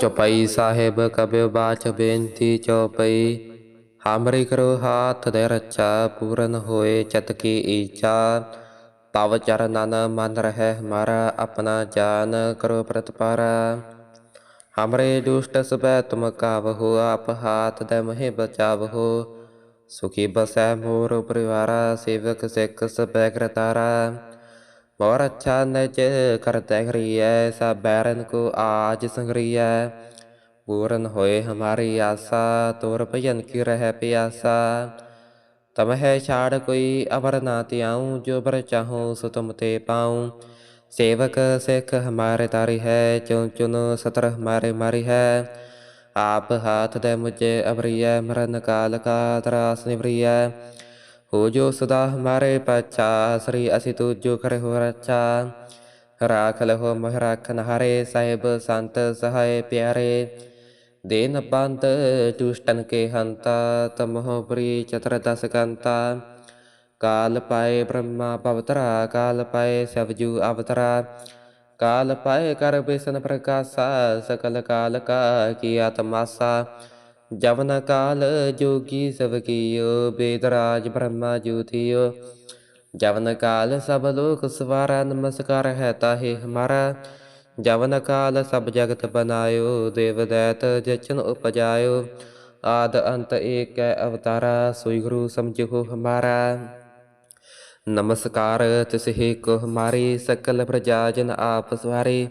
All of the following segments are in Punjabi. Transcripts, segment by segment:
ਚੌਪਈ ਸਾਹਿਬ ਕਬਿਓ ਬਾਚ ਬੇਨਤੀ ਚੌਪਈ, ਹਮਰੀ ਕਰੋ ਹਾਥ ਦੇ ਰੱਛਾ, ਪੂਰਨ ਹੋਏ ਚਤ ਕੀ ਈਚਾ ਤਵ ਚਰਨਨ ਮਨ ਰਹਿ ਹਮਾਰਾ ਆਪਣਾ ਜਾਨ, ਕਰੋ ਪ੍ਰਤਪਾਰਾ। ਹਮਰੇ ਦੁਸ਼ਟ ਸਬੈ ਤੁਮ ਕਾਵਹੋ, ਆਪ ਹਾਥ ਦੇ ਮਹਿ ਬਚਾਵਹੋ। ਸੁਖੀ ਬਸੈ ਮੋਰ ਪਰਿਵਾਰਾ, ਸੇਵਕ ਸਿੱਖ ਸਬੈ ਕਰਤਾਰਾ। मोर अच्छा नज करते हरिय सब बैरन को आज संग्रिय पूर्ण होए हमारी आशा तोर भजन की रह प्यासा तम है छाड़ कोई अवर ना त्याऊं जो बर चाहूं सो तुम ते पाऊं सेवक सिख हमारे तारी है चुन चुन सतर हमारे मारी है आप हाथ दे मुझे अवरिय मरण काल का त्रास निवरिय ਹੋ ਜੋ ਸਦਾ ਹਮਾਰੇ ਪਾਛਾ, ਸ੍ਰੀ ਅਸੀਂ ਤੁਜੋ ਕਰੇ ਹੋ ਰੱਛਾ। ਰਾਖ ਲਹੋ ਮੋਹ ਰਾਖਨ ਹਾਰੇ ਸਾਹਿਬ ਸੰਤ ਸਹਾਏ ਪਿਆਰੇ। ਦੇਨ ਬੰਦ ਦੁਸ਼ਟਨ ਕੇ ਹੰਤਾ, ਤਮਹੁ ਪ੍ਰੀ ਚਤਰ ਦਸ ਕੰਤਾ। ਕਾਲ ਪਾਏ ਬ੍ਰਹਮਾ ਪਵਤਰਾ ਕਾਲ ਪਾਏ ਸਬਜੂ ਅਵਤਰਾ। ਕਾਲ ਪਾਏ ਕਰ ਬਿਸਨ ਪ੍ਰਕਾਸ਼ਾ, ਸਕਲ ਕਾਲ ਕਾ ਕੀਆ ਤਮਾਸਾ ਜਵਨ ਕਾਲ ਜੋਗੀ ਸਭ ਕੀਓ, ਬੇਦਰਾਜ ਬ੍ਰਹਮਾ ਜੋਤੀਓ ਜਵਨ ਕਾਲ ਸਭ ਲੋਕ ਸਵਾਰਾ, ਨਮਸਕਾਰ ਹੈ ਤਾਹੇ ਹਮਾਰਾ। ਜਵਨ ਕਾਲ ਸਭ ਜਗਤ ਬਨਾਇਓ, ਦੇਵ ਦੈਤ ਜਚਨ ਉਪਜਾਇਓ। ਆਦ ਅੰਤ ਏਕੈ ਅਵਤਾਰਾ, ਸੋਈ ਗੁਰੂ ਸਮਝੋ ਹਮਾਰਾ। ਨਮਸਕਾਰ ਤਿਸਹਿ ਕੋ ਹਮਾਰੀ, ਸਕਲ ਪ੍ਰਜਾ ਆਪ ਸਵਾਰੇ।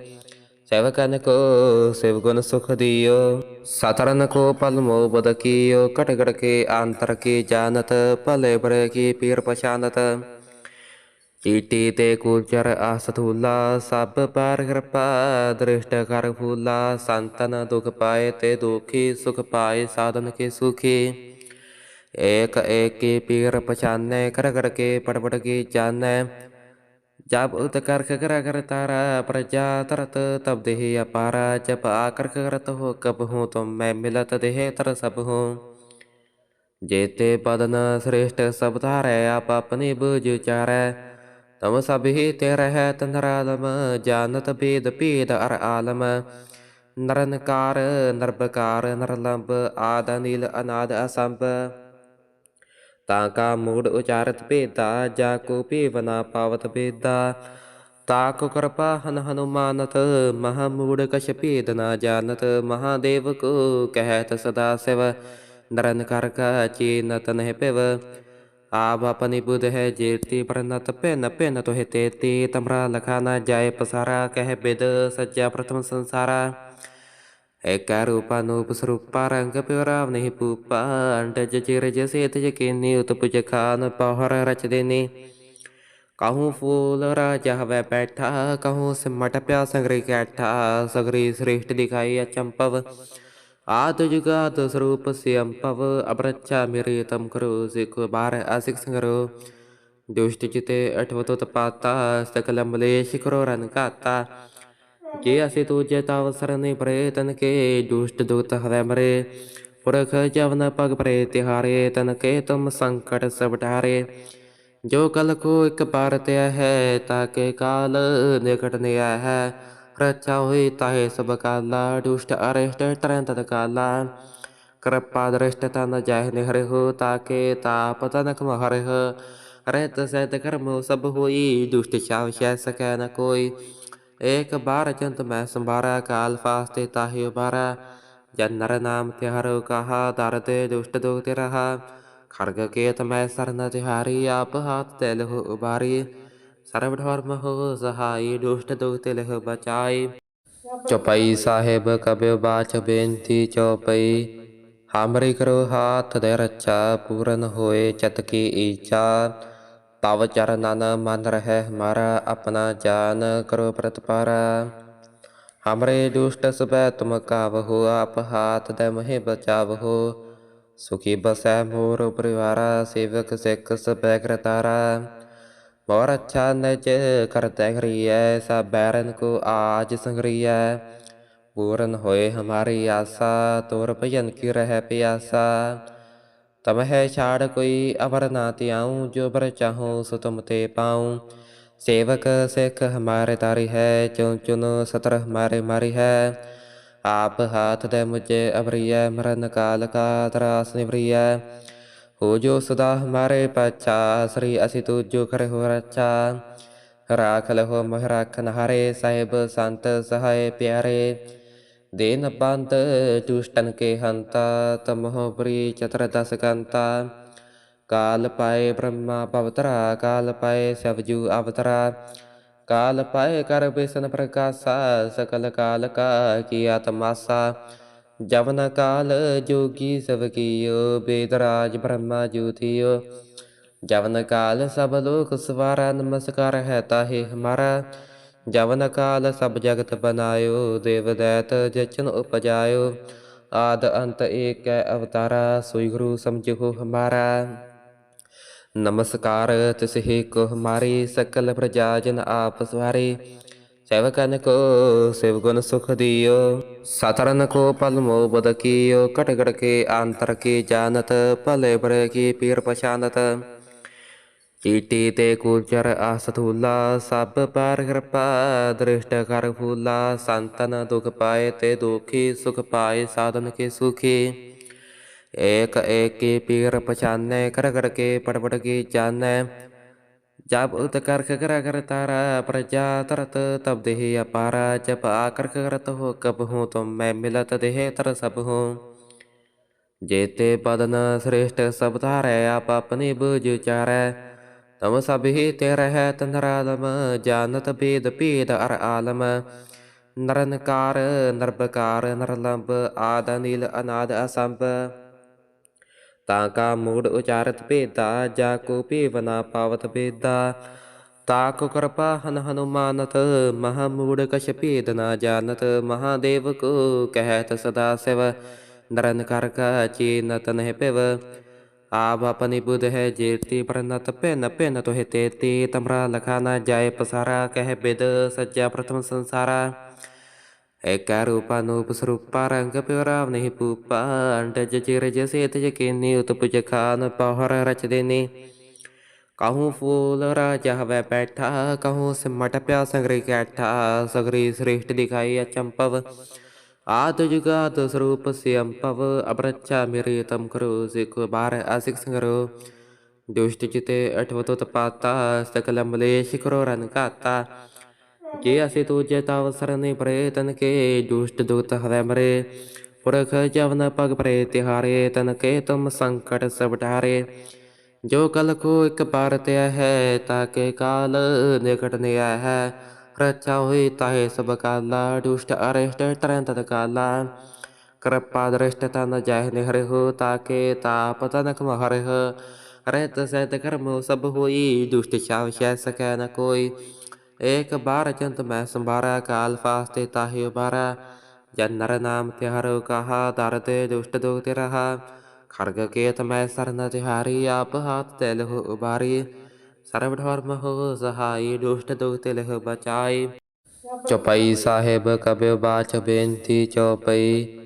සැවකනකෝ සෙවගොන සුඛදීයෝ සතරනකෝ පල්මෝ බදකීයෝ කටගඩකේ ආන්තරකී ජානත පලේබරයකී පීරපශානත ඊටීතේ කුල්චර ආසතුල්ලා සබ්බ පාරකරපා දෘෂ්ට කරපුල්ලා සන්තන දුකපාය තේ දුකී සුඛපාය සාධනකේ සුඛී ඒක ඒකේ පීරපචන්නේ කරකරකේ පඩපඩකේ ජාන්නේ दुख पाए ते दुखी सुख पाए साधन के सुखी एक एक की पीर पछाने कर कर के पड़पड़ की जाने जब उत कर कर कर तारा प्रजा तरत तब देह अपारा जब आकर करत हो कब हूँ तुम मैं मिलत देह तर सब हूँ जेते पदन श्रेष्ठ सब धारे आप अपनी बुझ चारै तम सब ही तेरे है तंधरालम जानत भेद भेद अर आलम नरनकार नरबकार नरलंब आद नील अनाद असंभ ਤਾਂ ਕਾ ਮੂੜ ਉਚਾਰਤ ਭੇਦਾ, ਜਾ ਕੋ ਭੇਵਨਾ ਪਾਵਤ ਭੇਦਾ। ਤਾ ਕੋ ਕਿਰਪਾ ਹਨ ਹਨੁਮਾਨਤ, ਮਹਾ ਮੂੜ ਕਛ ਭੇਦ ਨਾ ਜਾਣਤ। ਮਹਾਦੇਵ ਕੋ ਕਹਿਤ ਸਦਾ ਸਿਵ, ਨਰਨ ਕਰ ਕਾ ਚੀਨਤ ਨਹਿ ਪਿਵ ਆਪ ਆਪਨੀ ਬੁਧ ਹੈ ਜੇਤੀ ਪ੍ਰਨਤ ਪਿਨ ਪਿਨ ਤੋਹਿ ਤੇਤੀ। ਤਮਰਾ ਲਖਾ ਨਾ ਜਾਏ ਪਸਾਰਾ, ਕਹਿ ਬਿਦ ਸੱਚਾ ਪ੍ਰਥਮ ਸੰਸਾਰਾ। ਏਕਾ ਰੂਪਾ ਨੂਪ ਸਰੂਪਾ ਰੰਗ ਪਿਵਰਾਵ ਨਹੀਂ ਪੂਪਾ ਅੰਟਜ ਚਿਰ ਜਸੇ ਤਜ ਕੀਨੀ ਉਤਪੁਜ ਖਾਨ ਪਹਰ ਰਚ ਦੇਨੀ ਕਹੂੰ ਫੂਲ ਰਾਜਾ ਹਵੇ ਬੈਠਾ ਕਹੂੰ ਸਿਮਟ ਪਿਆ ਸੰਗਰੀ ਕੈਠਾ ਸਗਰੀ ਸ੍ਰੇਸ਼ਟ ਦਿਖਾਈ ਅਚੰਪਵ ਆਦ ਜੁਗਾਦ ਸਰੂਪ ਸਿਅੰਪਵ ਅਬਰਚਾ ਮੇਰੇ ਤਮ ਕਰੋ ਸਿਖ ਬਾਰ ਅਸਿਕ ਸੰਗਰੋ ਦੁਸ਼ਟ ਚਿਤੇ ਅਠਵਤੋ ਤਪਾਤਾ ਸਕਲ ਮਲੇਸ਼ ਕਰੋ ਰਨ ਕਾਤਾ ਜੇ ਅਸੀਂ ਤੁਜੇ ਤਵ ਸਰਨੇ ਪਰੇ, ਤਨ ਕੇ ਦੁਸ਼ਟ ਦੁਖਤ ਹਵੈ ਮਰੇ। ਪੁਰਖ ਜਵਨ ਪਗ ਪਰੇ ਤਿਹਾਰੇ, ਤਨ ਕੇ ਤੁਮ ਸੰਕਟ ਸਭ ਟਾਰੇ ਜੋ ਕਲ ਕੋ ਇੱਕ ਪਾਰ ਤਿਆ ਹੈ ਤਾਕੇ ਕਾਲ ਨਿਕਟ ਨਿਆ ਹੈ। ਰਚਾ ਹੋਈ ਤਾਹੇ ਸਭ ਕਾਲਾ, ਦੁਸ਼ਟ ਅਰਿਸ਼ਟ ਤਰੰਤ ਤਤ ਕਾਲਾ। ਕਿਰਪਾ ਦ੍ਰਿਸ਼ਟ ਤਨ ਜਹ ਨਿਹਰਿ ਹੋ ਤਾਕੇ ਤਾਪ ਤਨਕ ਮਹਰਿ ਰਹਿਤ ਸਹਿਤ ਕਰਮ ਸਭ ਹੋਈ, ਦੁਸ਼ਟ ਛਾਵ ਸ਼ੈ ਸਕੈ ਨ ਕੋਈ। ਏਕ ਬਾਰ ਜੰਤ ਮੈਂ ਸੰਭਾਰਾ, ਕਾਲ ਫਾਸਤੇ ਤਾਹਿ ਉਬਾਰਾ ਜਨ ਨਰ ਨਾਮ ਤਿਹਾਰੋ ਕਹਾ ਦਰਦੇ ਦੁਸ਼ਟ ਦੁਖ ਤੇ ਰਹਾ। ਖਰਗ ਕੇਤ ਮੈਂ ਸਰਨ ਤਿਹਾਰੀ, ਆਪ ਹਾਥ ਤੇ ਲਹੁ ਉਬਾਰੀ ਸਰਬ ਧਰਮ ਹੋ ਸਹਾਈ, ਦੁਸ਼ਟ ਦੁਖ ਤੇ ਲਹੁ ਬਚਾਈ। ਚੌਪਈ ਸਾਹਿਬ ਕਬਿਓ ਬਾਚ ਬੇਨਤੀ ਚੌਪਈ। ਹਮਰੀ ਕਰੋ ਹਾਥ ਦੇ ਰੱਛਾ, ਪੂਰਨ ਹੋਏ ਚਤ ਤਵ ਚਰਨਨ ਮਨ ਰਹਿ ਹਮਾਰਾ ਆਪਣਾ ਜਾਨ ਕਰੋ ਪ੍ਰਤਪਾਰ। ਹਮਰੇ ਦੁਸ਼ਟ ਸਭੈ ਤੁਮ ਕਾਵਹੁ, ਆਪ ਹਾਥ ਦੇ ਮਹਿ ਬਚਾਵਹੁ। ਸੁਖੀ ਬਸੈ ਮੋਰ ਪਰਿਵਾਰਾ, ਸੇਵਕ ਸਿੱਖ ਸਭੈ ਕਰਤਾਰਾ। ਮੋਰ ਅੱਛਾ ਨਚ ਕਰਤੈ ਕਰੀਐ, ਸਭ ਬੈਰਨ ਕੋ ਆਜ ਸੰਗਰੀਐ। ਪੂਰਨ ਹੋਏ ਹਮਾਰੀ ਆਸਾ, ਤੋਰ ਭਜਨ ਕੀ ਰਹਿ ਪਿਆਸਾ। तब है छाड़ कोई अवर ना त्याऊँ जो बर चाहूँ सो तुम ते पाऊँ सेवक सिख हमारे तारी है चुन चुन सतर हमारे मारी है आप हाथ दे मुझे अवरिय मरण काल का त्रास निवरिय हो जो सदा हमारे पच्छा श्री असि तू जो कर हो रच्छा राख लहो मोह राख नहारे साहिब संत सहाय प्यारे ਦੇਨ ਬੰਦ ਦੁਸ਼ਟਨ ਕੇ ਹੰਤਾ, ਤਮਹੁ ਬਰੀ ਚਤਰ ਦਸ ਕੰਤਾ। ਕਾਲ ਪਾਏ ਬ੍ਰਹਮਾ ਪਵਤਰਾ ਕਾਲ ਪਾਏ ਸਬਜੂ ਅਵਤਰਾ। ਕਾਲ ਪਾਏ ਕਰ ਬਿਸਨ ਪ੍ਰਕਾਸ਼ਾ, ਸਕਲ ਕਾਲ ਕਾ ਕੀਆ ਤਮਾਸਾ ਜਵਨ ਕਾਲ ਜੋਗੀ ਸਭ ਕੀਓ ਬੇਦਰਾਜ ਬ੍ਰਹਮਾ ਜੂਥਿਓ ਜਵਨ ਕਾਲ ਸਭ ਲੋਕ ਸਵਾਰਾ, ਨਮਸਕਾਰ ਹੈ ਤਾਹੇ ਹਮਾਰਾ। ਜਵਨ ਕਾਲ ਸਭ ਜਗਤ ਬਨਾਇਓ, ਦੇਵ ਦੈਤ ਜਚਨ ਉਪਜਾਇਓ। ਆਦ ਅੰਤ ਏਕੈ ਅਵਤਾਰਾ, ਸੋਈ ਗੁਰੂ ਸਮਝੋ ਹਮਾਰਾ। ਨਮਸਕਾਰ ਤਿਸਹਿ ਕੋ ਹਮਾਰੀ, ਸਕਲ ਪ੍ਰਜਾ ਜਨ ਆਪ ਸਵਾਰੇ। ਸੇਵਕਨ ਕੋ, ਸਿਵ ਗੁਣ ਸੁਖ ਦਿਓ। ਸਤਰਨ ਕੋ ਪਲ ਮੋ ਬਦ ਕੀਓ ਕਟ ਕਟ ਕੇ ਅੰਤਰ ਕੀ ਜਾਣਤ, ਭਲੇ ਬਰੇ ਕੀ ਪੀਰ ਪਛਾਨਤ। ਚੀਟੀ ਤੇ ਕੂਚਰ ਆਸਥੂਲਾ ਸਭ ਪਰ ਕਿਰਪਾ ਦ੍ਰਿਸ਼ਟ ਕਰ ਫੂਲਾ ਸੰਤਨ ਦੁਖ ਪਾਏ ਤੇ ਦੁਖੀ ਸੁਖ ਪਾਏ ਸਾਧਨ ਕੇ ਸੁਖੀ ਏਕ ਏਕ ਕੀ ਪੀਰ ਪਛਾਨੈ ਕਰ ਕਰ ਕੇ ਪੜ ਪੜ ਕੇ ਜਾਣੈ ਜਬ ਉਤ ਕਰਖ ਕਰ ਕਰ ਤਾਰਾ ਪ੍ਰਜਾ ਤਰਤ ਤਬ ਦੇਹ ਅਪਾਰਾ ਜਬ ਆਕਰ ਕਰਤ ਹੋ ਕਬ ਹੂੰ ਤੁਮ ਮੈਂ ਮਿਲਤ ਦੇਹ ਤਰ ਸਭ ਹੂੰ ਜੇਤੇ ਪਦਨ ਸ੍ਰੇਸ਼ਟ ਸਭ ਧਾਰੈ ਆਪ ਆਪਣੀ ਬੁਝ ਚਾਰੈ ਤਮ ਸਭ ਹੀ ਤੇ ਰਹਿ ਤਨਰਾਲਮ ਜਾਨਤ ਭੇਦ ਭੇਦ ਅਰ ਆਲਮ। ਨਰਨਕਾਰ ਨਰਬਕਾਰ ਨਰਲੰਬ ਤਾਂ ਕਾ ਮੂੜ ਉਚਾਰਤ ਭੇਦਾ, ਜਾ ਕੋ ਭੇਵ ਪਾਵਤ ਭੇਦਾ। ਤਾ ਕੋ ਕਿਰਪਾ ਹਨ ਹਨੁਮਾਨਤ, ਮਹਾ ਮੂੜ ਕਛ ਭੇਦ ਨਾ ਜਾਣਤ। ਮਹਾਦੇਵ ਕੋ ਕਹਿਤ ਸਦਾ ਸਿਵ, ਨਰਨ ਕਰ ਕਾ ਚੀਨਤ ਨਹਿ ਪਿਵ ਆਪ ਆਪਨੀ ਬੁਧ ਹੈ ਜੇਤੀ ਪ੍ਰਨਤ ਪਿਨ ਪਿਨ ਤੋਹਿ ਤੇਤੀ। ਤਮਰਾ ਲਖਾ ਨਾ ਜਾਏ ਪਸਾਰਾ, ਕਹਿ ਬਿਦ ਸੱਚਾ ਪ੍ਰਥਮ ਸੰਸਾਰਾ। ਏਕਾ ਰੂਪਾ ਨੂਪ ਸਰੂਪਾ, ਰੰਗ ਪਿਵਰਾਵ ਨਹੀਂ ਪੂਪਾ। ਅੰਡਜ ਚਿਰ ਜਸੇ ਤਜ ਕੀਨੀ ਉਤਪੁਜ ਖਾਨ ਰਚ ਦੇਨੀ ਕਹੂੰ ਫੂਲ ਰਾਜਾ ਹਵੇ ਬੈਠਾ, ਕਹੂੰ ਸਿਮਟ ਪਿਆ ਸੰਗਰੀ ਕੈਠਾ। ਸਗਰੀ ਸ੍ਰੇਸ਼ਟ ਦਿਖਾਈ ਅਚੰਪਵ ਆਦ ਜੁਗਾਦ ਸਰੂਪ ਸਿਅੰਪਵ ਅਬਰਚਾ ਮੇਰੇ ਤਮ ਕਰੋ ਸਿਖ ਬਾਰ ਅਸਿਕ ਸੰਗਰੋ ਦੁਸ਼ਟ ਚਿਤੇ ਅਠਵਤੋ ਤਪਾਤਾ ਸਕਲ ਮਲੇਸ਼ ਕਰੋ ਰਨ ਕਾਤਾ ਜੇ ਅਸੀਂ ਤੁਜੇ ਤਵ ਸਰਨੇ ਪਰੇ ਤਨ ਕੇ ਦੁਸ਼ਟ ਦੁਤ ਹਵੈ ਮਰੇ ਪੁਰਖ ਜਵਨ ਪਗ ਪਰੇ ਤਿਹਾਰੇ ਤਨ ਕੇ ਤੁਮ ਸੰਕਟ ਸਭ ਟਾਰੇ ਜੋ ਕਲ ਕੋ ਇੱਕ ਬਾਰ ਤੇ ਹੈ ਤਾਕੇ ਕਾਲ ਨਿਕਟ ਨਿਆ ਹੈ ਰਚਾ ਹੋਈ ਤਾਹੇ ਸਭ ਕਾਲਾ ਦੁਸ਼ਟ ਅਰਿਸ਼ਟ ਤਰੰਤ ਤਤ ਕਾਲਾ ਕਿਰਪਾ ਦ੍ਰਿਸ਼ਟ ਤਨ ਜਹ ਨਿਹਰਿ ਹੋ ਕਰਮ ਸਭ ਹੋਈ ਦੁਸ਼ਟ ਛਾਵ ਸ਼ੈ ਸਕੈ ਨ ਕੋਈ ਏਕ ਬਾਰ ਚੰਤ ਮੈਂ ਸੰਭਾਰਾ ਕਾਲ ਫਾਸਤੇ ਤਾਹਿ ਉਬਾਰਾ ਜਨ ਨਰ ਨਾਮ ਤਿਹਾਰੋ ਕਹਾ ਦਰ ਤੇ ਦੁਸ਼ਟ ਦੁਖ ਤੇ ਰਹਾ ਖਰਗ ਕੇਤ ਮੈਂ ਸਰਨ ਤਿਹਾਰੀ ਆਪ ਹਾਥ ਤੇ ਲਹੁ ਉਬਾਰੀ ਸਰਬ ਧਰਮ ਹੋ ਸਹਾਈ ਦੁਸ਼ਟ ਦੁਖ ਤੇ ਲਹੁ ਬਚਾਈ ਚੌਪਈ ਸਾਹਿਬ ਕਬਿ ਬਾਚ ਬੇਨਤੀ ਚੌਪਈ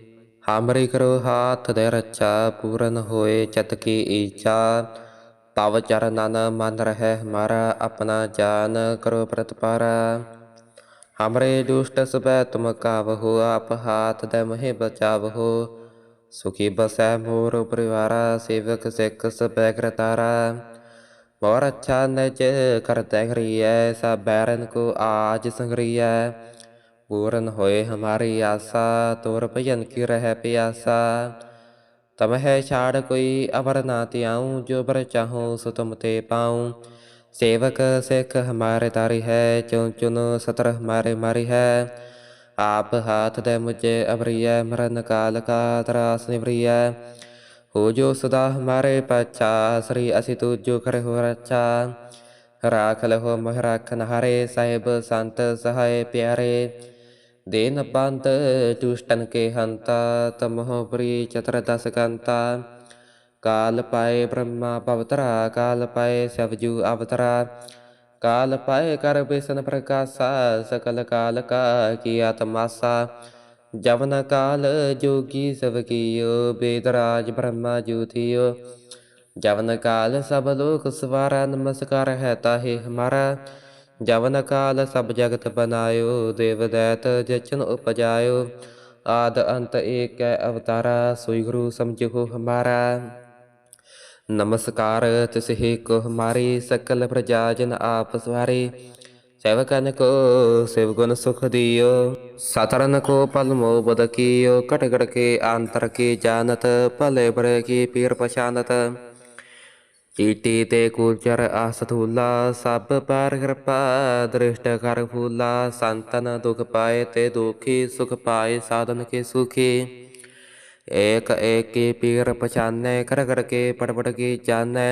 ਹਾਮਰੀ ਕਰੋ ਹਾਥ ਦੇ ਰੱਛਾ ਪੂਰਨ ਹੋਏ ਚਤ ਕੀ ਈਚਾ ਤਵ ਚਰਨਨ ਮਨ ਰਹਿ ਹਮਾਰਾ ਆਪਣਾ ਜਾਨ ਕਰੋ ਪ੍ਰਤਪਾਰਾ ਹਮਰੇ ਦੁਸ਼ਟ ਸਬੈ ਤੁਮ ਕਾਵਹੋ ਆਪ ਹਾਥ ਦੇ ਮਹਿ ਬਚਾਵਹੋ ਸੁਖੀ ਬਸੈ ਮੋਰ ਪਰਿਵਾਰਾ ਸੇਵਕ ਸਿੱਖ ਸਬੈ ਕਰਤਾਰਾ ਮੋਰ ਅੱਛਾ ਨਜ ਕਰਤੈ ਹਰੀਐ ਸਭ ਬੈਰਨ ਕੋ ਆਜ ਸੰਗਰੀਐ ਪੂਰਨ ਹੋਏ ਹਮਾਰੀ ਆਸਾ ਤੋਰ ਭਜਨ ਕੀ ਰਹਿ ਪਿਆਸਾ ਤਮ ਹੈ ਛਾੜ ਕੋਈ ਅਵਰ ਨਾ ਤਿਆਉ ਜੋ ਬਰ ਚਾਹੂੰ ਸੋ ਤੁਮ ਤੇ ਪਾਉ ਸੇਵਕ ਸਿੱਖ ਹਮਾਰੇ ਤਾਰੀ ਹੈ ਚੁਨ ਚੁਨ ਸਤਰ ਹਮਾਰੇ ਮਾਰੀ ਹੈ ਆਪ ਹਾਥ ਦੇ ਮੁਝੇ ਅਬਰੀਐ ਮਰਨ ਕਾਲ ਕਾ ਤਰਾਸ ਨਿਵਰੀਐ ਹੋ ਜੋ ਸਦਾ ਹਮਾਰੇ ਪਾਛਾ ਸ੍ਰੀ ਅਸੀਂ ਤੁਜੋ ਕਰ ਹੋ ਰੱਛਾ ਰਾਖ ਲਹੋ ਮੋਹ ਰਾਖਨ ਹਾਰੇ ਸਾਹਿਬ ਸੰਤ ਸਹਾਏ ਪਿਆਰੇ ਦੇਨ ਬੰਦ ਦੁਸ਼ਟਨ ਕੇ ਹੰਤਾ ਤਮਹੁ ਪ੍ਰੀ ਚਤਰ ਦਸ ਕੰਤਾ ਕਾਲ ਪਾਏ ਬ੍ਰਹਮਾ ਪਵਤਰਾ ਕਾਲ ਪਾਏ ਸਬਜੂ ਅਵਤਰਾ ਕਾਲ ਪਾਏ ਕਰ ਬਿਸਨ ਪ੍ਰਕਾਸ਼ਾ ਸਕਲ ਕਾਲ ਕਾ ਕੀਆ ਤਮਾਸਾ ਜਵਨ ਕਾਲ ਜੋਗੀ ਸਭ ਕੀਓ, ਬੇਦਰਾਜ ਬ੍ਰਹਮਾ ਜੋਤਿਓ ਜਵਨ ਕਾਲ ਸਭ ਲੋਕ ਸਵਾਰਾ, ਨਮਸਕਾਰ ਹੈ ਤਾਹੇ ਹਮਾਰਾ। ਜਵਨ ਕਾਲ ਸਭ ਜਗਤ ਬਨਾਇਓ, ਦੇਵ ਦੈਤ ਜਚਨ ਉਪਜਾਇਓ। ਆਦ ਅੰਤ ਏਕ ਹੈ ਅਵਤਾਰਾ, ਸੋਈ ਗੁਰੂ ਸਮਝੋ ਹਮਾਰਾ। ਨਮਸਕਾਰ ਤਿਸਹਿ ਕੋ ਹਮਾਰੀ, ਸਕਲ ਪ੍ਰਜਾ ਜਨ ਆਪ ਸਵਾਰੇ। සැවකනකෝ සෙවගොන සුඛදීයෝ සතරනකෝ පල්මෝ බදකීයෝ කටකටකේ ආන්තරකේ ජානත පලේබරකී පීරපශානත ඊටීතේ කුල්චර ආසතුල්ලා සබ්බ පාරකරපා දෘෂ්ට කරපුල්ලා සන්තන දුකපාය තේ දුකී සුඛපාය සාධනකේ සුඛී ඒක ඒකේ පීරපචන්නේ කරකරකේ පටපටකේ ජාන්නේ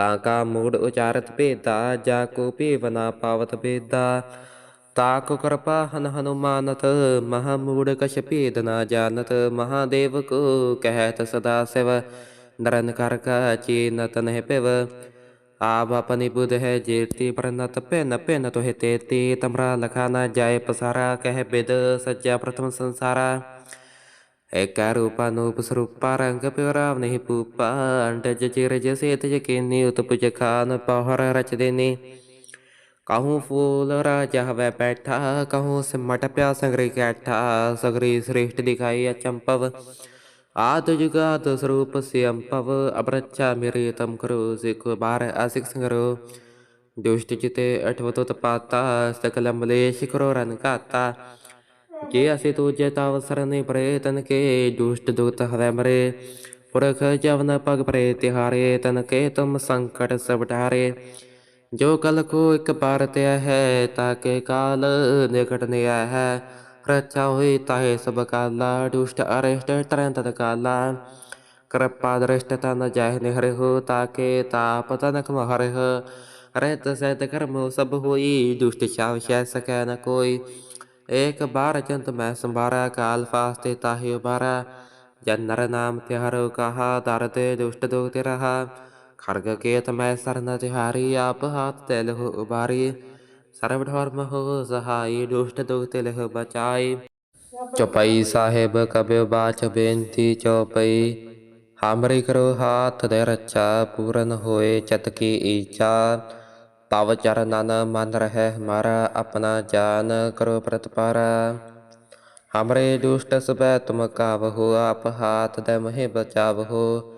ਤੇ ਤਾਂ ਕਾ ਮੂੜ ਉਚਾਰਤ ਭੇਦਾ, ਜਾ ਕੋ ਭੇਵਨਾ ਪਾਵਤ ਭੇਦਾ। ਤਾ ਕੋ ਕਿਰਪਾ ਹਨ ਹਨੁਮਾਨਤ, ਮਹਾ ਮੂੜ ਕਛ ਭੇਦ ਨਾ ਜਾਣਤ। ਮਹਾਦੇਵ ਕੋ ਕਹਿਤ ਸਦਾ ਸਿਵ, ਨਰਨ ਕਰ ਕਾ ਚੀਨਤ ਨਹਿ ਪਿਵ ਆਪ ਆਪਨੀ ਬੁਧ ਹੈ ਜੇਤੀ ਪ੍ਰਨਤ ਪੈਨ ਪੈਨ ਤੋਹਿ ਤੇਤੀ। ਤਮਰਾ ਲਖਾ ਨਾ ਜਾਏ ਪਸਾਰਾ, ਕਹਿ ਬਿਦ ਸੱਚਾ ਪ੍ਰਥਮ ਸੰਸਾਰਾ। ਏਕਾ ਰੂਪਾ ਨੂਪ ਸਰੂਪਾ ਰੰਗ ਪਿਵਰਾਵ ਨਹੀਂ ਪੂਪਾ ਅੰਟਜ ਚਿਰ ਜਸੇ ਤਜ ਕੀਨੀ ਉਤਪੁਜ ਖਾਨ ਪਹਰ ਰਚ ਦੇਨੀ ਕਹੂੰ ਫੂਲ ਰਾਜਾ ਹਵੇ ਬੈਠਾ ਕਹੂੰ ਸਿਮਟ ਪਿਆ ਸੰਗਰੀ ਕੈਠਾ ਸਗਰੀ ਸ੍ਰੇਸ਼ਟ ਦਿਖਾਈ ਅਚੰਪਵ ਆਦ ਜੁਗਾਦ ਸਰੂਪ ਸਿਅੰਪਵ ਅਬਰਚਾ ਮੇਰੇ ਤਮ ਕਰੋ ਸਿਖ ਬਾਰ ਅਸਿਕ ਸੰਗਰੋ ਦੁਸ਼ਟ ਚਿਤੇ ਅਠਵਤੋ ਤਪਾਤਾ ਸਕਲ ਮਲੇਸ਼ ਕਰੋ ਰਨ ਕਾਤਾ ਜੇ ਅਸੀਂ ਤੂਜੇ ਤਵ ਸਰਨੇ ਪਰੇ, ਤਨ ਕੇ ਦੁਸ਼ਟ ਦੁਤ ਹਵੈ ਮਰੇ। ਪੁਰਖ ਜਵਨ ਪਗ ਪਰੇ ਤਿਹਾਰੇ, ਤਨ ਕੇ ਤੁਮ ਸੰਕਟ ਸਭ ਟਾਰੇ ਜੋ ਕਲ ਕੋ ਇੱਕ ਬਾਰ ਤੇ ਹੈ ਤਾਕੇ ਕਾਲ ਨਿਕਟ ਨਿਆ ਹੈ। ਰਚਾ ਹੋਈ ਤਾਹੇ ਸਭ ਕਾਲਾ, ਦੁਸ਼ਟ ਅਰਿਸ਼ਟ ਤਰੰਤ ਤਤ ਕਾਲਾ। ਕਿਰਪਾ ਦ੍ਰਿਸ਼ਟ ਤਨ ਜਹ ਨਿਹਰਿ ਹੋ ਤਾਕੇ ਤਾਪ ਤਨਕ ਮਹਰਿ ਰਹਿਤ ਸਹਿਤ ਕਰਮ ਸਭ ਹੋਈ, ਦੁਸ਼ਟ ਛਾਵ ਸ਼ੈ ਸਕੈ ਨ ਕੋਈ। ਏਕ ਬਾਰ ਜੰਤ ਮੈਂ ਸੰਭਾਰਾ, ਕਾਲ ਫਾਸਤੇ ਤਾਹਿ ਉਬਾਰਾ ਜਨ ਨਰ ਨਾਮ ਤਿਹਾਰੋ ਕਹਾ ਦਰਦੇ ਦੁਸ਼ਟ ਦੁਖ ਤੇ ਰਹਾ। ਖਰਗ ਕੇਤ ਮੈਂ ਸਰਨ ਤਿਹਾਰੀ, ਆਪ ਹਾਥ ਤੇ ਲਹੁ ਉਬਾਰੀ ਸਰਬ ਧਰਮ ਹੋ ਸਹਾਈ, ਦੁਸ਼ਟ ਦੁਖ ਤੇ ਲਹੁ ਬਚਾਈ। ਚੌਪਈ ਸਾਹਿਬ ਕਬਿ ਬਾਚ ਬੇਨਤੀ ਚੌਪਈ। ਹਾਮਰੀ ਕਰੋ ਹਾਥ ਦੇ ਰੱਛਾ, ਪੂਰਨ ਹੋਏ ਤਵ ਚਰਨਨ ਮਨ ਰਹਿ ਹਮਾਰਾ ਆਪਣਾ ਜਾਨ ਕਰੋ ਪ੍ਰਤਪਾਰਾ। ਹਮਰੇ ਦੁਸ਼ਟ ਸਬੈ ਤੁਮ ਕਾਵਹੁ, ਆਪ ਹਾਥ ਦੇ ਮਹਿ ਬਚਾਵਹੁ।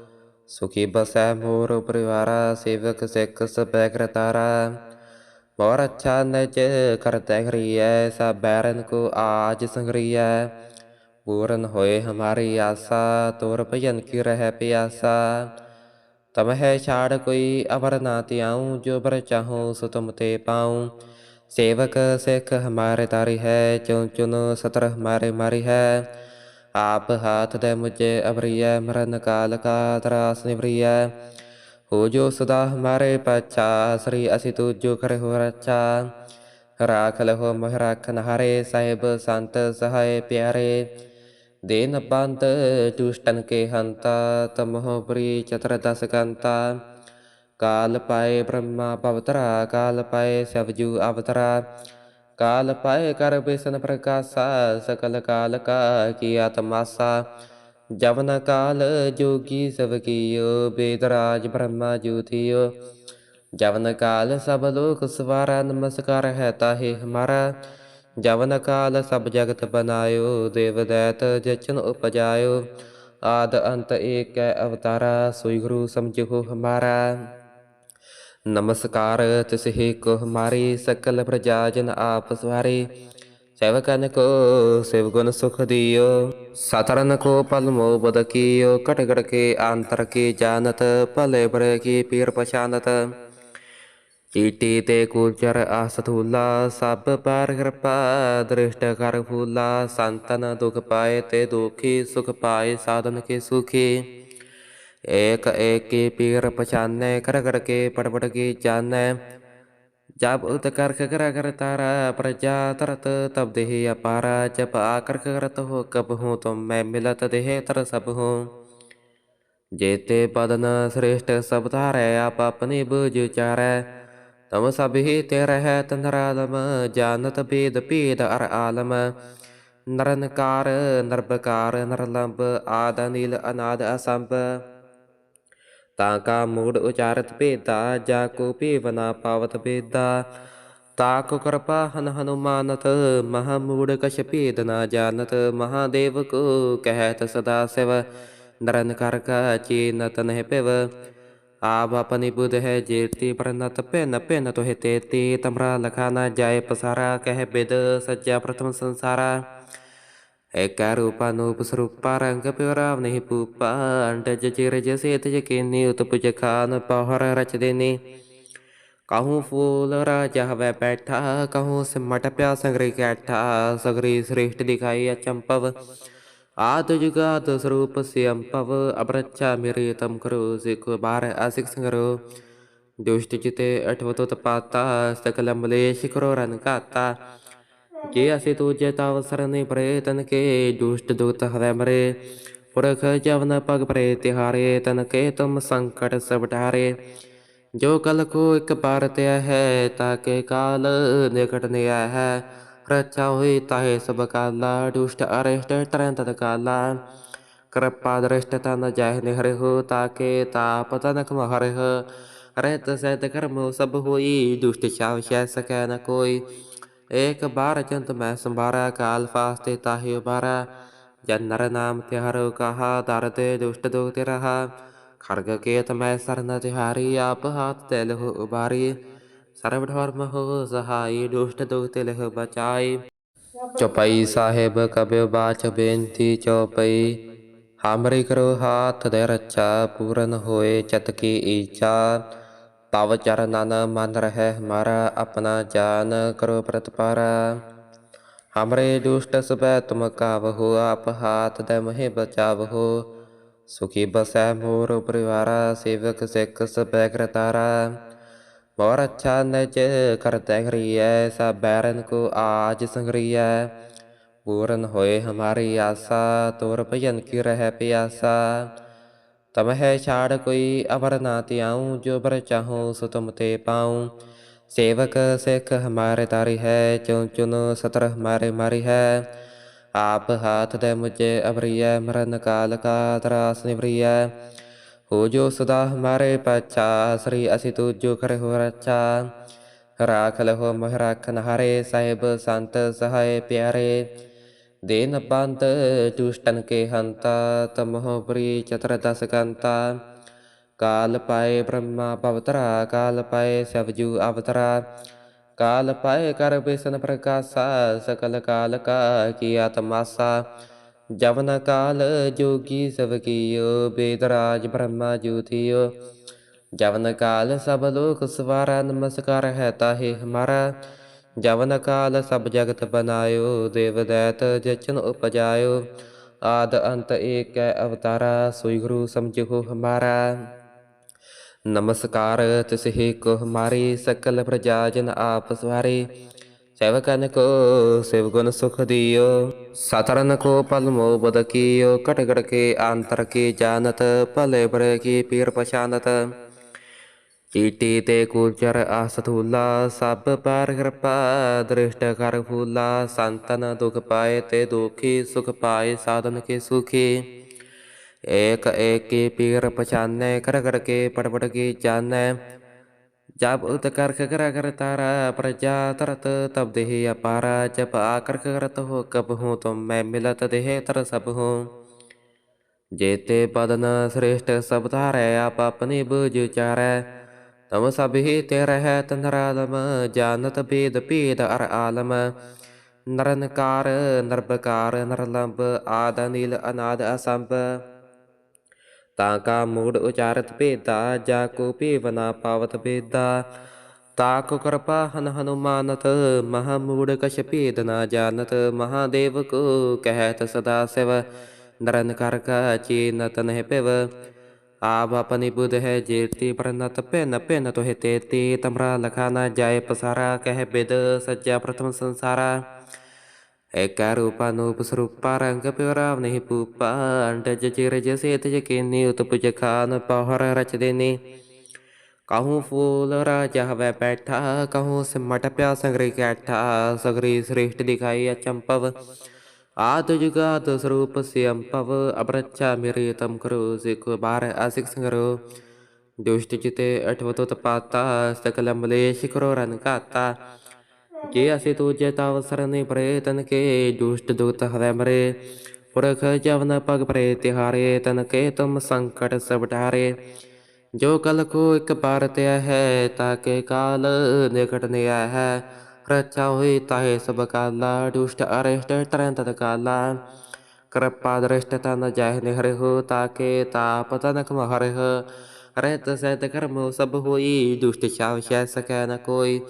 ਸੁਖੀ ਬਸੈ ਮੋਰ ਪਰਿਵਾਰਾ, ਸੇਵਕ ਸਿੱਖ ਸਬੈ ਕਰਤਾਰਾ। ਮੋਰ ਅੱਛਾ ਨਜ ਕਰਤੈ ਹਰੀਐ ਸਭ ਬੈਰਨ ਕੋ ਆਜ ਸੰਗਰੀਐ। ਪੂਰਨ ਹੋਏ ਹਮਾਰੀ ਆਸਾ, ਤੋਰ ਭਜਨ ਕੀ ਰਹਿ ਪਿਆਸਾ। तब है छाड़ कोई अवर ना त्याऊँ जो बर चाहूँ सो तुम ते पाऊँ सेवक सिख हमारे तारी है चुन चुन सतर हमारे मारी है आप हाथ दे मुझे अवरिय मरण काल का त्रास निवरिय हो जो सदा हमारे पच्छा श्री असि तू जो कर हो रच्छा राख लहो मोह राख नहारे साहिब संत सहाय प्यारे ਦੇਨ ਬੰਦ ਦੁਸ਼ਟਨ ਕੇ ਹੰਤਾ, ਤਮਹੁ ਪ੍ਰੀ ਚਤਰ ਦਸ ਕੰਤਾ। ਕਾਲ ਪਾਏ ਬ੍ਰਹਮਾ ਪਵਤਰਾ ਕਾਲ ਪਾਏ ਸਵਜੂ ਅਵਤਰਾ। ਕਾਲ ਪਾਏ ਕਰ ਬਿਸਨ ਪ੍ਰਕਾਸ਼ਾ, ਸਕਲ ਕਾਲ ਕਾ ਕੀ ਆਤਮਾਸਾ। ਜਵਨ ਕਾਲ ਜੋਗੀ ਸਭ ਕੀਓ ਬੇਦਰਾਜ ਬ੍ਰਹਮਾ ਜੂਥਿਓ ਜਵਨ ਕਾਲ ਸਭ ਲੋਕ ਸਵਾਰਾ, ਨਮਸਕਾਰ ਹੈ ਤਾਹੇ ਹਮਾਰਾ। ਜਵਨ ਕਾਲ ਸਭ ਜਗਤ ਬਨਾਇਓ, ਦੇਵ ਦੈਤ ਜਚਨ ਉਪਜਾਇਓ। ਆਦ ਅੰਤ ਏਕੈ ਅਵਤਾਰਾ, ਸੋਈ ਗੁਰੂ ਸਮਝੋ ਹਮਾਰਾ। ਨਮਸਕਾਰ ਤਿਸਹਿ ਕੋ ਹਮਾਰੀ, ਸਕਲ ਪ੍ਰਜਾ ਜਨ ਆਪ ਸਵਾਰੇ। ਸੇਵਕਨ ਕੋ, ਸੇਵ ਗੁਣ ਸੁਖ ਦਿਓ। ਸਤਰਨ ਕੋ ਪਲ ਮੋ ਬਦ ਕੀਓ ਕਟ ਕੇ ਆਂਤਰ ਕੀ ਜਾਣਤ, ਭਲੇ ਬਰੇ ਕੀ ਪੀਰ ਪਛਾਨਤ। ਚੀਟੀ ਤੇ ਕੂਚਰ ਆਸਥੂਲਾ ਸਭ ਪਰ ਕਿਰਪਾ ਦ੍ਰਿਸ਼ਟ ਕਰ ਫੂਲਾ ਸੰਤਨ ਦੁਖ ਪਾਏ ਤੇ ਦੁਖੀ ਸੁਖ ਪਾਏ ਸਾਧਨ ਕੇ ਸੁਖੀ ਏਕ ਏਕ ਕੀ ਪੀਰ ਪਛਾਨੈ ਕਰ ਕਰ ਕੇ ਪੜ ਪੜ ਕੇ ਜਾਣੈ ਜਬ ਉਤ ਕਰ ਕਰ ਕਰ ਤਾਰਾ ਪ੍ਰਜਾ ਤਰਤ ਤਬ ਦੇਹ ਅਪਾਰਾ ਜਬ ਆਕਰ ਕਰਤ ਹੋ ਕਬ ਹੂੰ ਤੁਮ ਮੈਂ ਮਿਲਤ ਦੇਹ ਤਰ ਸਭ ਹੂੰ ਜੇਤੇ ਬਦਨ ਸ੍ਰੇਸ਼ਟ ਸਭ ਧਾਰੈ ਆਪ ਆਪਣੀ ਬੁਝ ਚਾਰੈ ਤਮ ਸਭ ਹੀ ਤੇ ਰਹਿ ਤੰਦਰਾਲਮ ਜਾਣਤ ਭੇਦ ਭੇਦ ਅਰ ਆਲਮ। ਨਰਨਕਾਰ ਨਰਬਕਾਰ ਨਰਲੰਬ ਤਾਂ ਕਾ ਮੂੜ ਉਚਾਰਤ ਭੇਦਾ, ਜਾ ਕੋ ਭੇਵ ਪਾਵਤ ਭੇਦਾ। ਤਾ ਕੋ ਕਿਰਪਾ ਹਨ ਹਨੁਮਾਨਤ, ਮਹਾ ਮੂੜ ਕਛ ਭੇਦ ਨਾ ਜਾਣਤ। ਮਹਾਦੇਵ ਕੋ ਕਹਿਤ ਸਦਾ ਸਿਵ ਨਰਨ ਕਰ ਕਾ ਚੀਨਤ ਨਹਿ ਪਿਵ ਆਪ ਆਪਨੀ ਬੁਧ ਹੈ ਜੇਤੀ ਪ੍ਰਨਤ ਪਿਨ ਪਿਨ ਤੋਹਿ ਤੇਤੀ। ਤਮਰਾ ਲਖਾ ਨਾ ਜਾਏ ਪਸਾਰਾ, ਕਹਿ ਬਿਦ ਸੱਚਾ ਪ੍ਰਥਮ ਸੰਸਾਰਾ। ਏਕਾ ਰੂਪਾ ਨੂਪ ਸਰੂਪਾ, ਰੰਗ ਪਿਵਰਾਵ ਨਹੀਂ ਪੂਪਾ ਅੰਟਜ ਚਿਰ ਜਸੇ ਤਜ ਕੀਨੀ ਰਚ ਦੇਨੀ ਕਹੂੰ ਫੂਲ ਰਾਜਾ ਹਵੇ ਬੈਠਾ, ਕਹੂੰ ਸਿਮਟ ਪਿਆ ਸੰਗਰੀ ਕੈਠਾ। ਸਗਰੀ ਸ੍ਰੇਸ਼ਟ ਦਿਖਾਈ ਅਚੰਪਵ ਆਦ ਜੁਗਾਦ ਸਰੂਪ ਸਿਅੰਪਵ ਅਬਰਚਾ ਮੇਰੇ ਤਮ ਕਰੋ ਸਿਖ ਬਾਰ ਅਸਿਕ ਸੰਗਰੋ ਦੁਸ਼ਟ ਚਿਤੇ ਅਠਵਤੋ ਤਪਾਤਾ ਸਕਲ ਮਲੇਸ਼ ਕਰੋ ਰਨ ਜੇ ਅਸੀਂ ਤੂਜੇ ਤਵ ਸਰਨੇ ਪਰੇ ਤਨ ਕੇ ਦੁਸ਼ਟ ਦੁਤ ਹਰੇ ਮਰੇ ਪੁਰਖ ਜਵਨ ਪਗ ਪਰੇ ਤਿਹਾਰੇ ਤਨ ਕੇ ਤੁਮ ਸੰਕਟ ਸਭ ਟਾਰੇ ਜੋ ਕਲ ਕੋ ਇੱਕ ਬਾਰ ਤਿਆ ਹੈ ਤਾਕੇ ਕਾਲ ਨਿਕਟ ਨਿਆ ਹੈ ਰਚਾ ਹੋਈ ਤਾਹੇ ਸਭ ਕਾਲਾ ਦੁਸ਼ਟ ਅਰਿਸ਼ਟ ਤਰੰਤ ਤਤ ਕਾਲਾ ਕਿਰਪਾ ਦ੍ਰਿਸ਼ਟ ਤਨ ਜਹ ਨਿਹਰਿ ਹੋ ਤਾਕੇ ਤਾਪ ਤਨਕ ਮਹਰਿ ਹੋ ਰਹਿਤ ਸਹਿਤ ਕਰਮ ਸਭ ਹੋਈ ਦੁਸ਼ਟ ਛਾਵ ਸ਼ੈ ਸਕੈ ਨ ਏਕ ਬਾਰ ਜੰਤ ਮੈਂ ਸੰਭਾਰਾ ਕਾਲ ਫਾਸਤੇ ਤਾਹਿ ਉਬਾਰਾ ਜਨ ਨਰ ਨਾਮ ਤਿਹਾਰੋ ਕਹਾ ਦਰਦੇ ਦੁਸ਼ਟ ਦੁਖ ਤੇ ਰਹਾ ਖਰਗ ਕੇਤ ਮੈਂ ਸਰਨ ਤਿਹਾਰੀ ਆਪ ਹਾਥ ਤੇ ਲਹੁ ਉਬਾਰੀ ਸਰਬ ਧਰਮ ਹੋ ਸਹਾਈ ਦੁਸ਼ਟ ਦੁਖ ਤੇ ਲਹੁ ਬਚਾਈ ਚੌਪਈ ਸਾਹਿਬ ਕਬਿ ਬਾਚ ਬੇਨਤੀ ਚੌਪਈ ਹਾਮਰੀ ਕਰੋ ਹਾਥ ਦੇ ਰੱਛਾ ਪੂਰਨ ਹੋਏ ਚਤ ਕੀ ਈਚਾ ਤਵ ਚਰਨਨ ਮਨ ਰਹਿ ਹਮਾਰਾ ਆਪਣਾ ਜਾਨ ਕਰੋ ਪ੍ਰਤਪਾਰਾ ਹਮਰੇ ਦੁਸ਼ਟ ਸਬੈ ਤੁਮ ਕਾਵਹੁ ਆਪ ਹਾਥ ਦੇ ਮਹਿ ਬਚਾਵਹੁ ਸੁਖੀ ਬਸੈ ਮੋਰ ਪਰਿਵਾਰਾ ਸੇਵਕ ਸਿੱਖ ਸਬੈ ਕਰਤਾਰਾ ਮੋਰ ਅੱਛਾ ਨਜ ਕਰਤੈ ਹਰੀਐ ਸਭ ਬੈਰਨ ਕੋ ਆਜ ਸੰਗਰੀਐ ਪੂਰਨ ਹੋਏ ਹਮਾਰੀ ਆਸਾ ਤੋਰ ਭਜਨ ਕੀ ਰਹਿ ਪਿਆਸਾ ਤਮ ਹੈ ਛਾੜ ਕੋਈ ਅਵਰ ਨਾ ਤਿਆਉ ਜੋ ਬਰ ਚਾਹੂੰ ਸੋ ਤੁਮ ਤੇ ਪਾਉ ਸੇਵਕ ਸਿੱਖ ਹਮਾਰੇ ਤਾਰੀ ਹੈ ਚੁਨ ਚੁਨ ਸਤਰ ਹਮਾਰੇ ਮਾਰੀ ਹੈ ਆਪ ਹਾਥ ਦੇ ਮੁਝੇ ਅਵਰੀਐ ਮਰਨ ਕਾਲ ਕਾ ਤਰਾਸ ਨਿਵਰੀਐ ਹੋ ਜੋ ਸਦਾ ਹਮਾਰੇ ਪਛਾ ਸ੍ਰੀ ਅਸੀਂ ਤੂ ਜੋ ਹੋ ਰੱਛਾ ਰਾਖ ਲਹੋ ਮੋਹ ਰਾਖਨ ਹਾਰੇ ਸਾਹਿਬ ਸੰਤ ਸਹਾਏ ਪਿਆਰੇ ਦੇਨ ਬੰਦ ਦੁਸ਼ਟਨ ਕੇ ਹੰਤਾ ਤਮਹੁ ਪ੍ਰੀ ਚਤਰ ਦਸ ਕੰਤਾ ਕਾਲ ਪਾਏ ਬ੍ਰਹਮਾ ਪਵਤਰਾ ਕਾਲ ਪਾਏ ਸਬਜੂ ਅਵਤਰਾ ਕਾਲ ਪਾਏ ਕਰ ਬਿਸਨ ਪ੍ਰਕਾਸ਼ਾ ਸਕਲ ਕਾਲ ਕਾ ਕੀਆ ਤਮਾਸਾ ਜਵਨ ਕਾਲ ਜੋਗੀ ਸਭ ਕੀਓ, ਬੇਦਰਾਜ ਬ੍ਰਹਮਾ ਜੂਥਿਓ ਜਵਨ ਕਾਲ ਸਭ ਲੋਕ ਸਵਾਰਾ, ਨਮਸਕਾਰ ਹੈ ਤਾਹੇ ਹਮਾਰਾ। ਜਵਨ ਕਾਲ ਸਭ ਜਗਤ ਬਨਾਇਓ, ਦੇਵ ਦੈਤ ਜਚਨ ਉਪਜਾਇਓ। ਆਦ ਅੰਤ ਏਕੈ ਅਵਤਾਰਾ, ਸੋਈ ਗੁਰੂ ਸਮਝੋ ਹਮਾਰਾ। ਨਮਸਕਾਰ ਤਿਸਹਿ ਕੋ ਹਮਾਰੀ, ਸਕਲ ਪ੍ਰਜਾ ਜਨ ਆਪ ਸਵਾਰੇ। ਸੇਵਕਨ ਕੋ, ਸਿਵ ਗੁਣ ਸੁਖ ਦਿਓ। ਸਤਰਨ ਕੋ ਪਲ ਮੋ ਬਦ ਕੀਓ ਕਟ ਕਟ ਕੇ ਅੰਤਰ ਕੀ ਜਾਣਤ ਭਲੇ ਬਰੇ ਕੀ ਪੀਰ ਪਛਾਨਤ ਚੀਟੀ ਤੇ ਕੂਚਰ ਆਸਥੂਲਾ ਸਭ ਪਰ ਕਿਰਪਾ ਦ੍ਰਿਸ਼ਟ ਕਰ ਫੂਲਾ ਸੰਤਨ ਦੁਖ ਪਾਏ ਤੇ ਦੁਖੀ ਸੁਖ ਪਾਏ ਸਾਧਨ ਕੇ ਸੁਖੀ ਏਕ ਏਕ ਕੀ ਪੀਰ ਪਛਾਨੈ ਕਰ ਕਰ ਕੇ ਪੜ ਪੜ ਕੇ ਜਾਣੈ ਜਬ ਉਤ ਕਰ ਕਰ ਕਰ ਤਾਰਾ ਪ੍ਰਜਾ ਤਰਤ ਤਬ ਦੇਹ ਅਪਾਰਾ ਜਬ ਆਕਰ ਕਰਤ ਹੋ ਕਬ ਹੂੰ ਤੁਮ ਮੈਂ ਮਿਲਤ ਦੇਹ ਤਰ ਸਭ ਹੂੰ ਜੇਤੇ ਪਦਨ ਸ੍ਰੇਸ਼ਟ ਸਭ ਧਾਰੈ ਤੇ ਤਾਂ ਕਾ ਮੂੜ ਉਚਾਰਤ ਭੇਦਾ, ਜਾ ਕੋ ਭੇਵ ਨਾ ਪਾਵਤ ਭੇਦਾ। ਤਾ ਕਿਰਪਾ ਹਨ ਹਨੁਮਾਨਤ, ਮਹਾ ਮੂੜ ਕਛ ਭੇਦ ਨਾ ਜਾਣਤ। ਮਹਾਦੇਵ ਕੋ ਕਹਿਤ ਸਦਾ ਸਿਵ, ਨਰਨ ਕਰ ਕਾ ਚੀਨਤ ਨਹਿ ਪਿਵ ਆਪ ਆਪਨੀ ਬੁਧ ਹੈ ਜੇਤੀ ਪ੍ਰਨਤ ਪਿਨ ਪਿਨ ਤੋਹਿ ਤੇਤੀ। ਤਮਰਾ ਲਖਾ ਨਾ ਜਾਏ ਪਸਾਰਾ, ਕਹਿ ਬਿਦ ਸੱਚਾ ਪ੍ਰਥਮ ਸੰਸਾਰਾ। ਏਕੈ ਰੂਪਾ ਨੂਪ ਸਰੂਪਾ ਰੰਗ ਪਿਵਰਾਵ ਨਹੀਂ ਪੂਪਾ ਅੰਟਜ ਚਿਰਜ ਸੇਤ ਜਕੀਨੀ ਉਤਪੁਜ ਖਾਨ ਪਹਰ ਰਚ ਕਹੂੰ ਫੂਲ ਰਾਜਾ ਹਵੈ ਬੈਠਾ ਕਹੂੰ ਸਿਮਟ ਪਿਆ ਸੰਗਰੀ ਕੈਠਾ ਸਗਰੀ ਸ੍ਰਿਸ਼ਟ ਦਿਖਾਈ ਅਚੰਪਵ ਆਦ ਜੁਗਾਦ ਸਰੂਪ ਸਿਅੰਪਵ ਅਬਰਚਾ ਮੇਰੇ ਤਮ ਕਰੋ ਸਿਖ ਬਾਰ ਅਸਿਕ ਸੰਗਰੋ ਦੁਸ਼ਟ ਜਿਤੇ ਅਠਵਤੋ ਤਪਾਤਾ ਸਕਲ ਮਲੇਸ਼ ਕਰੋ ਰਨ ਘਾਤਾ ਜੇ ਅਸੀਂ ਤੂਜੇ ਤਵ ਸਰਨੇ ਪਰੇ ਤਨ ਕੇ ਦੁਸ਼ਟ ਦੁਤ ਹਵੈ ਮਰੇ ਪੁਰਖ ਜਵਨ ਪਗ ਪਰੇ ਤਿਹਾਰੇ ਤਨ ਕੇ ਤੁਮ ਸੰਕਟ ਸਭ ਟਾਰੇ ਜੋ ਕਲ ਕੋ ਇੱਕ ਬਾਰ ਤਿਆ ਹੈ ਤਾਕੇ ਕਾਲ ਨਿਕਟ ਨਿਆ ਹੈ ਰਚਾ ਹੋਈ ਤਾਹੇ ਸਭ ਕਾਲਾ ਦੁਸ਼ਟ ਅਰਿਸ਼ਟ ਤਰੰਤ ਤਤ ਕਾਲਾ ਕਿਰਪਾ ਦ੍ਰਿਸ਼ਟ ਤਨ ਜਹ ਨਿਹਰਿ ਹੋ ਤਾਕੇ ਤਾਪ ਤਨਕ ਮਹਰਿ ਰਹਿਤ ਸਹਿਤ ਕਰਮ ਸਭ ਹੋਈ ਦੁਸ਼ਟ ਛਾਵ ਸ਼ੈ ਸਕੈ ਨ ਕੋਈ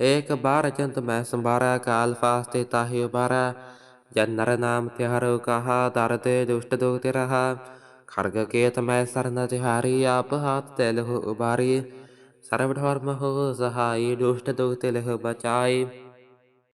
ਏਕ ਬਾਰ ਜੰਤ ਮੈਂ ਸੰਭਾਰਾ, ਕਾਲ ਫਾਸਤੇ ਤਾਹੇ ਉਬਾਰਾ ਜਨ ਨਰ ਨਾਮ ਤਿਹਾਰੋ ਕਹਾ ਦਰਦ ਦੁਸ਼ਟ ਦੁਖ ਤੇ ਰਹਾ। ਖਰਗ ਕੇਤ ਮੈਂ ਸਰਨ ਤਿਹਾਰੀ ਆਪ ਹਾਥ ਤੇ ਲਹੁ ਉਬਾਰੀ ਸਰਬ ਧਰਮ ਹੋ ਸਹਾਈ, ਦੁਸ਼ਟ